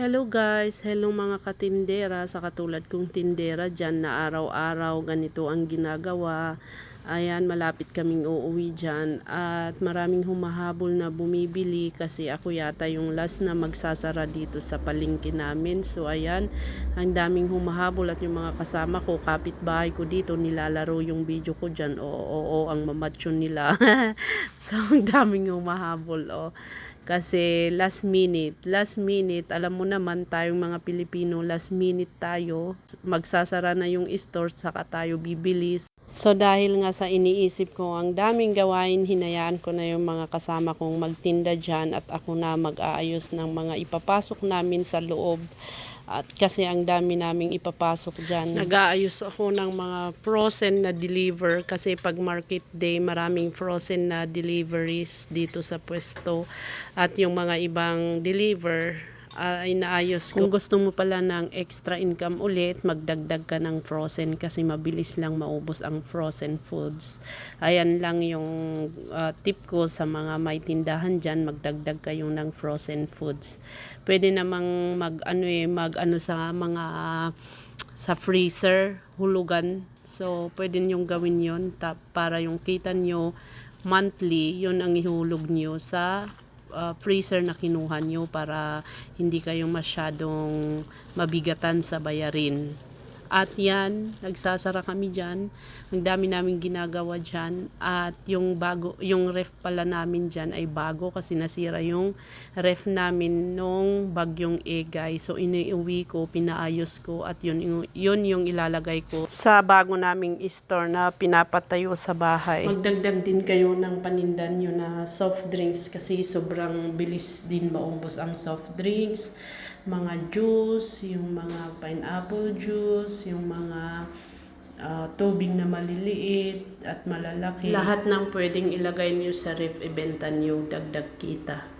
Hello guys, hello mga katindera sa katulad kong tindera dyan na araw-araw ganito ang ginagawa. Ayan, malapit kaming uuwi dyan at maraming humahabol na bumibili kasi ako yata yung last na magsasara dito sa palengke namin. So ayan, ang daming humahabol at yung mga kasama ko, kapitbahay ko dito, nilalaro yung video ko dyan. Oo, oo, oo ang mamatsyon nila. so ang daming humahabol, oh. Kasi last minute, last minute, alam mo naman tayong mga Pilipino, last minute tayo, magsasara na yung store, saka tayo bibili. So dahil nga sa iniisip ko, ang daming gawain, hinayaan ko na yung mga kasama kong magtinda dyan at ako na mag-aayos ng mga ipapasok namin sa loob. At kasi ang dami naming ipapasok dyan. Nag-aayos ako ng mga frozen na deliver kasi pag market day maraming frozen na deliveries dito sa pwesto. At yung mga ibang deliver ah, ay naayos ko. Kung gusto mo pala ng extra income ulit, magdagdag ka ng frozen kasi mabilis lang maubos ang frozen foods. Ayan lang yung ah, tip ko sa mga may tindahan dyan, magdagdag kayo ng frozen foods. Pwede namang mag ano eh, mag ano sa mga sa freezer, hulugan. So, pwede niyong gawin yon para yung kita nyo monthly, yon ang ihulog nyo sa uh, freezer na kinuha nyo para hindi kayo masyadong mabigatan sa bayarin. At yan, nagsasara kami dyan. Ang dami namin ginagawa dyan. At yung bago, yung ref pala namin dyan ay bago kasi nasira yung ref namin nung bagyong egay. So iniuwi ko, pinaayos ko at yun, yun yung ilalagay ko sa bago naming store na pinapatayo sa bahay. Magdagdag din kayo ng panindan nyo na soft drinks kasi sobrang bilis din maumbos ang soft drinks mga juice, yung mga pineapple juice, yung mga ah, tubig na maliliit at malalaki. Lahat ng pwedeng ilagay niyo sa ref, ibenta niyo, dagdag kita.